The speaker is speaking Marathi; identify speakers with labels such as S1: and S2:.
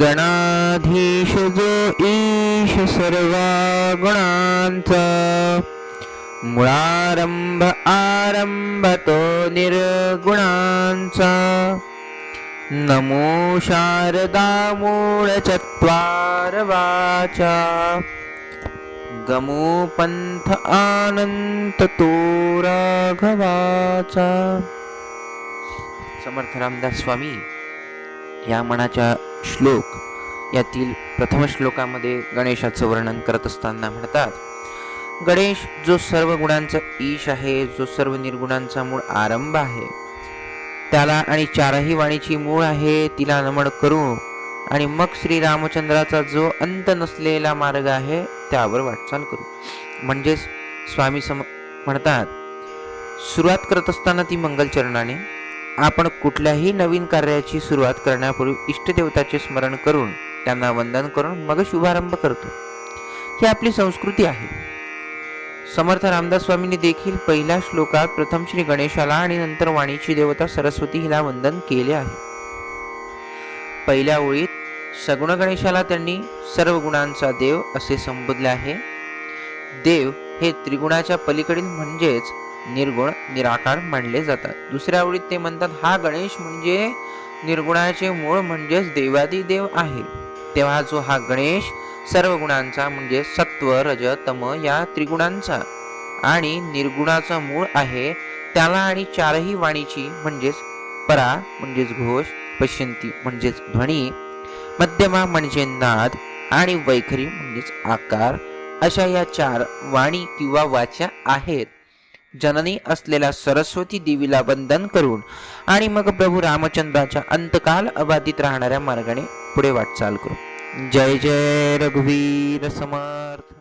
S1: गणाधीश जो ईश सर्वा गुणांचा मुळारंभ आरंभ तो निर्गुणांचा। नमो शारदा मूळ चत्वार वाचा गमो पंथ आनंत तो राघवाचा समर्थ रामदास स्वामी या मनाच्या श्लोक यातील प्रथम श्लोकामध्ये गणेशाचं वर्णन करत असताना म्हणतात गणेश जो सर्व गुणांचा ईश आहे जो सर्व निर्गुणांचा मूळ आरंभ आहे त्याला आणि चारही वाणीची मूळ आहे तिला नमन करू आणि मग श्री रामचंद्राचा जो अंत नसलेला मार्ग आहे त्यावर वाटचाल करू. म्हणजेच स्वामी सम म्हणतात सुरुवात करत असताना ती मंगलचरणाने आपण कुठल्याही नवीन कार्याची सुरुवात करण्यापूर्वी इष्टदेवताचे स्मरण करून त्यांना वंदन करून मग शुभारंभ करतो. ही आपली संस्कृती आहे. समर्थ रामदास स्वामींनी देखील पहिल्या श्लोकात प्रथम श्री गणेशाला आणि नंतर वाणीची देवता सरस्वती हिला वंदन केले आहे. पहिल्या ओळीत सगुण गणेशाला त्यांनी सर्व गुणांचा देव असे संबोधले आहे. देव हे त्रिगुणाच्या पलीकडील म्हणजेच निर्गुण निराकार मानले जातात. दुसऱ्या आवडीत ते म्हणतात हा गणेश म्हणजे निर्गुणाचे मूळ म्हणजेच देवादी देव आहे. तेव्हा जो हा गणेश सर्व गुणांचा म्हणजे सत्व रज तम या त्रिगुणांचा आणि निर्गुणाचा मूळ आहे त्याला आणि चारही वाणीची म्हणजेच परा म्हणजेच घोष पश्यंती म्हणजेच ध्वनी मध्यमा म्हणजे नाद आणि वैखरी म्हणजेच आकार अशा या चार वाणी किंवा वाच्या आहेत. जननी असलेल्या सरस्वती देवीला वंदन करून आणि मग प्रभू रामचंद्राच्या अंतकाल अबाधित राहणाऱ्या मार्गाने पुढे वाटचाल करू. जय जय रघुवीर समर्थ.